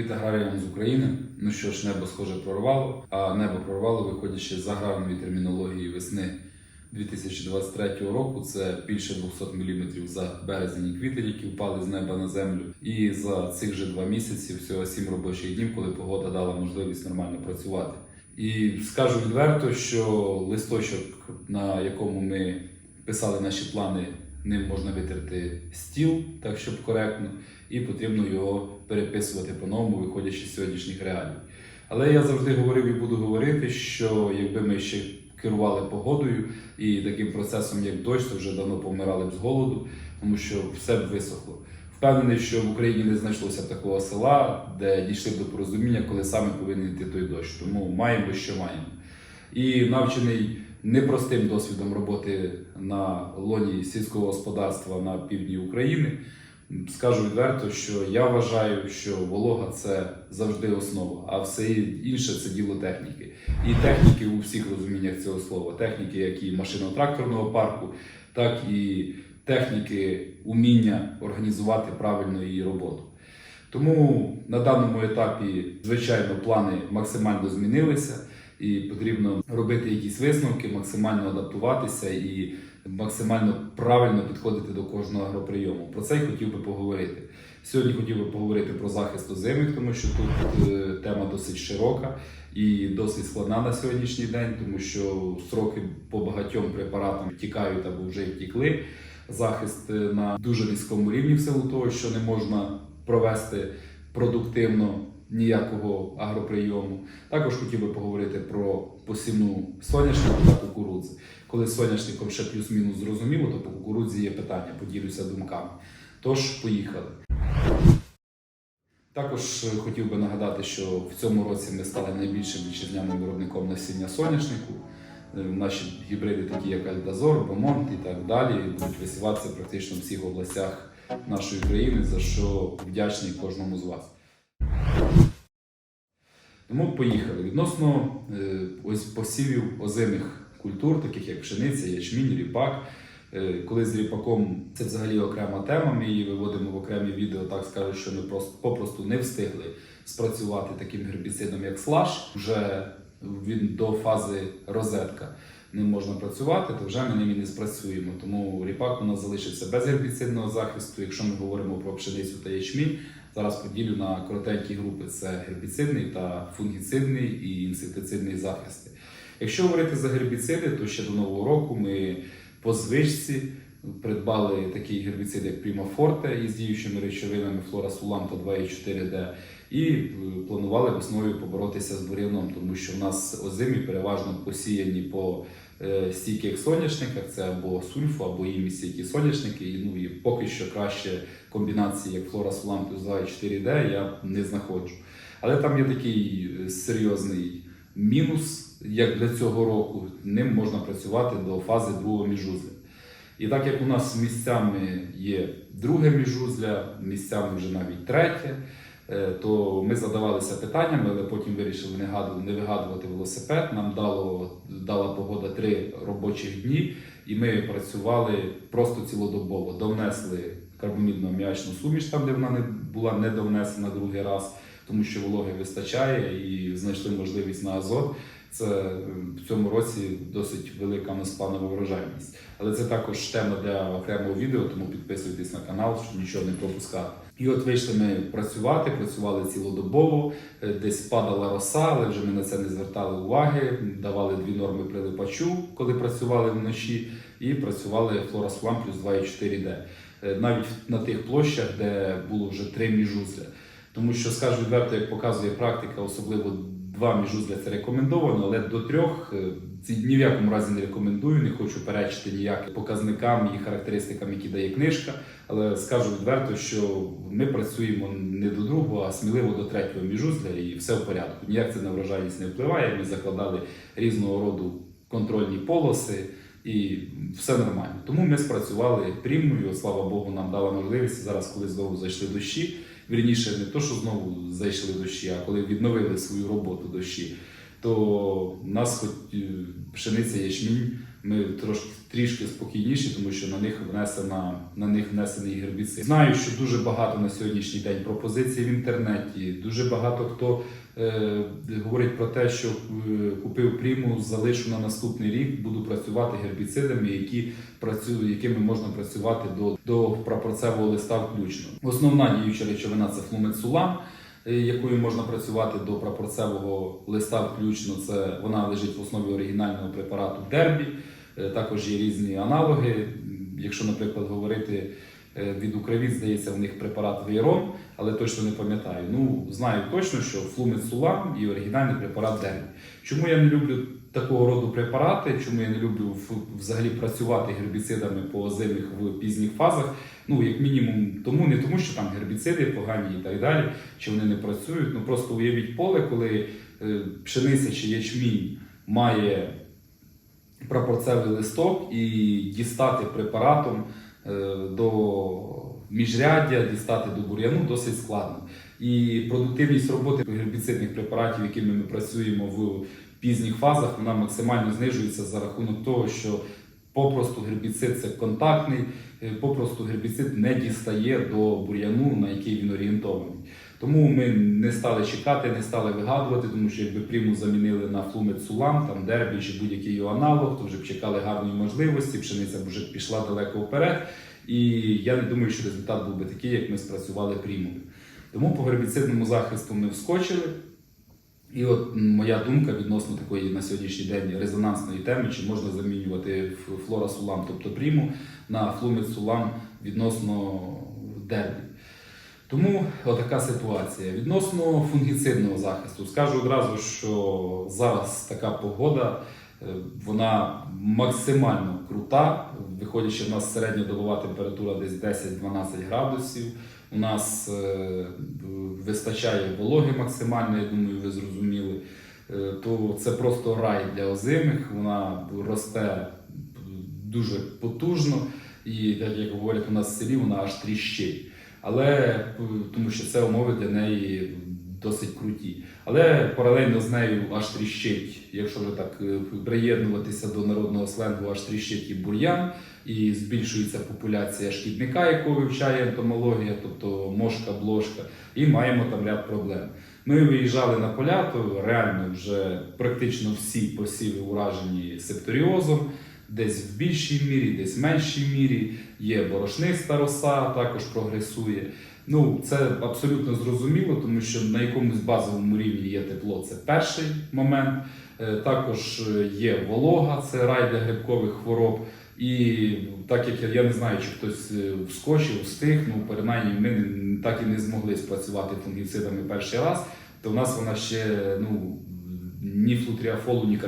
Привіт аграріям з України. Ну що ж, небо схоже прорвало, а небо прорвало, виходячи з аграрної термінології весни 2023 року. Це більше 200 мм за березень і квітень, які впали з неба на землю. І за цих же два місяці, всього 7 робочих днів, коли погода дала можливість нормально працювати. І скажу відверто, що листочок, на якому ми писали наші плани, ним можна витерти стіл, так щоб коректно, і потрібно його переписувати по-новому, виходячи з сьогоднішніх реалій. Але я завжди говорив і буду говорити, що якби ми ще керували погодою і таким процесом, як дощ, то вже давно помирали б з голоду, тому що все б висохло. Впевнений, що в Україні не знайшлося такого села, де дійшли б до порозуміння, коли саме повинен йти той дощ. Тому маємо, що маємо. І навчений непростим досвідом роботи на лоні сільського господарства на півдні України. Скажу відверто, що я вважаю, що волога це завжди основа, а все інше це діло техніки. І техніки у всіх розуміннях цього слова. Техніки, як і машино-тракторного парку, так і техніки уміння організувати правильно її роботу. Тому на даному етапі, звичайно, плани максимально змінилися, і потрібно робити якісь висновки, максимально адаптуватися і максимально правильно підходити до кожного агроприйому. Про це й хотів би поговорити. Сьогодні хотів би поговорити про захист озимих, тому що тут е, тема досить широка і досить складна на сьогоднішній день, тому що строки по багатьом препаратам тікають або вже втікли. Захист е, на дуже низькому рівні в силу того, що не можна провести продуктивно ніякого агроприйому. Також хотів би поговорити про посівну соняшнику та кукурудзи. Коли соняшником ще плюс-мінус зрозуміло, то по кукурудзі є питання, поділюся думками. Тож, поїхали. Також е, хотів би нагадати, що в цьому році ми стали найбільшим вітчизняним виробником насіння соняшнику. Е, Наші гібриди, такі як Альдазор, Бомонт і так далі, будуть висіватися практично в всіх областях нашої країни, за що вдячний кожному з вас. Тому поїхали. Відносно е, ось посівів озимих культур, таких як пшениця, ячмінь, ріпак. Е, Коли з ріпаком це взагалі окрема тема, ми її виводимо в окремі відео, так скажу, що ми просто попросту не встигли спрацювати таким гербіцидом, як слаж. Вже він до фази розетка не можна працювати, то вже ми ним і не спрацюємо. Тому ріпак у нас залишився без гербіцидного захисту. Якщо ми говоримо про пшеницю та ячмінь, зараз поділю на коротенькі групи: це гербіцидний та фунгіцидний і інсектицидний захисти. Якщо говорити за гербіциди, то ще до нового року ми по звичці придбали такий гербіцид, як Prima із діючими речовинами Флорасулам та 2,4D і е, планували весною поборотися з бур'яном, тому що в нас озимі переважно посіяні по е, стійких соняшниках, це або сульфу, або імі стійкі соняшники. І, ну, і поки що краще комбінації, як Флорасулам плюс 2,4D, я не знаходжу. Але там є такий е, серйозний мінус, як для цього року, ним можна працювати до фази другого міжузля. І так як у нас місцями є друге міжузля, місцями вже навіть третє, то ми задавалися питаннями, але потім вирішили не гаду- не вигадувати велосипед. Нам дало, дала погода три робочих дні, і ми працювали просто цілодобово. Довнесли карбамідно-аміачну суміш, там, де вона не була не довнесена другий раз, тому що вологи вистачає і знайшли можливість на азот. Це е, в цьому році досить велика неспланова врожайність. Але це також тема для окремого відео, тому підписуйтесь на канал, щоб нічого не пропускати. І от вийшли ми працювати, працювали цілодобово, е, десь падала роса, але вже ми на це не звертали уваги. Давали дві норми прилипачу, коли працювали вночі, і працювали флорасфлам плюс 2,4D. Е, Навіть на тих площах, де було вже три міжузля. Тому що, скажу відверто, як показує практика, особливо два міжузля це рекомендовано, але до трьох е, ці ні в якому разі не рекомендую, не хочу перечити ніяким показникам і характеристикам, які дає книжка. Але скажу відверто, що ми працюємо не до другого, а сміливо до третього міжузля, і все в порядку. Ніяк це на врожайність не впливає. Ми закладали різного роду контрольні полоси. І все нормально. Тому ми спрацювали прямою, слава Богу, нам дала можливість зараз, коли знову зайшли дощі. Вірніше, не то, що знову зайшли дощі, а коли відновили свою роботу дощі, то в нас хоч е, пшениця ячмінь ми трошки трішки спокійніші, тому що на них внесена на них внесений гербіцид. Знаю, що дуже багато на сьогоднішній день пропозицій в інтернеті. Дуже багато хто е, говорить про те, що е, купив приму, залишу на наступний рік, буду працювати гербіцидами, які працюють, якими можна працювати до, до прапорцевого листа включно. Основна діюча речовина це флумецулам, якою можна працювати до прапорцевого листа включно. Це вона лежить в основі оригінального препарату Дербі. Е, Також є різні аналоги. Якщо, наприклад, говорити е, від Укрвіт, здається, в них препарат Вейрон, але точно не пам'ятаю. Ну, знаю точно, що флумецулам і оригінальний препарат Дербі. Чому я не люблю такого роду препарати? Чому я не люблю взагалі працювати гербіцидами по озимих в пізніх фазах? Ну, як мінімум, тому не тому, що там гербіциди погані і так далі, чи вони не працюють. Ну просто уявіть поле, коли е, пшениця чи ячмінь має прапорцевий листок і дістати препаратом е, до міжряддя, дістати до бур'яну досить складно. І продуктивність роботи гербіцидних препаратів, якими ми працюємо в пізніх фазах, вона максимально знижується за рахунок того, що попросту гербіцид це контактний, е, попросту гербіцид не дістає до бур'яну, на який він орієнтований. Тому ми не стали чекати, не стали вигадувати, тому що якби приму замінили на флумецулам, там дербі чи будь-який його аналог, то вже б чекали гарної можливості, пшениця б вже пішла далеко вперед. І я не думаю, що результат був би такий, як ми спрацювали примою. Тому по гербіцидному захисту ми вскочили. І от моя думка відносно такої на сьогоднішній день резонансної теми, чи можна замінювати ф- флорасулам, тобто приму, на флумецулам відносно дербі. Тому отака ситуація. Відносно фунгіцидного захисту, скажу одразу, що зараз така погода, е, вона максимально крута. Виходячи, в нас середньодобова температура десь 10-12 градусів. У нас е, вистачає вологи максимально, я думаю, ви зрозуміли. Е, То це просто рай для озимих, вона росте дуже потужно, і як говорять у нас в селі, вона аж тріщить. Але е, тому що це умови для неї досить круті. Але паралельно з нею аж тріщить, якщо вже так е, приєднуватися до народного сленгу, аж тріщить і бур'ян, і збільшується популяція шкідника, яку вивчає ентомологія, тобто мошка, блошка, і маємо там ряд проблем. Ми виїжджали на поля, то реально вже практично всі посіви уражені септоріозом, десь в більшій мірі, десь в меншій мірі. Є борошниста роса, також прогресує. Ну, це абсолютно зрозуміло, тому що на якомусь базовому рівні є тепло, це перший момент. Е, Також е, є волога, це рай для грибкових хвороб. І так як я, я не знаю, чи хтось е, вскочив, встиг, ну принаймні ми так і не змогли спрацювати фунгіцидами перший раз, то в нас вона ще ну, ні флутріафолу, ні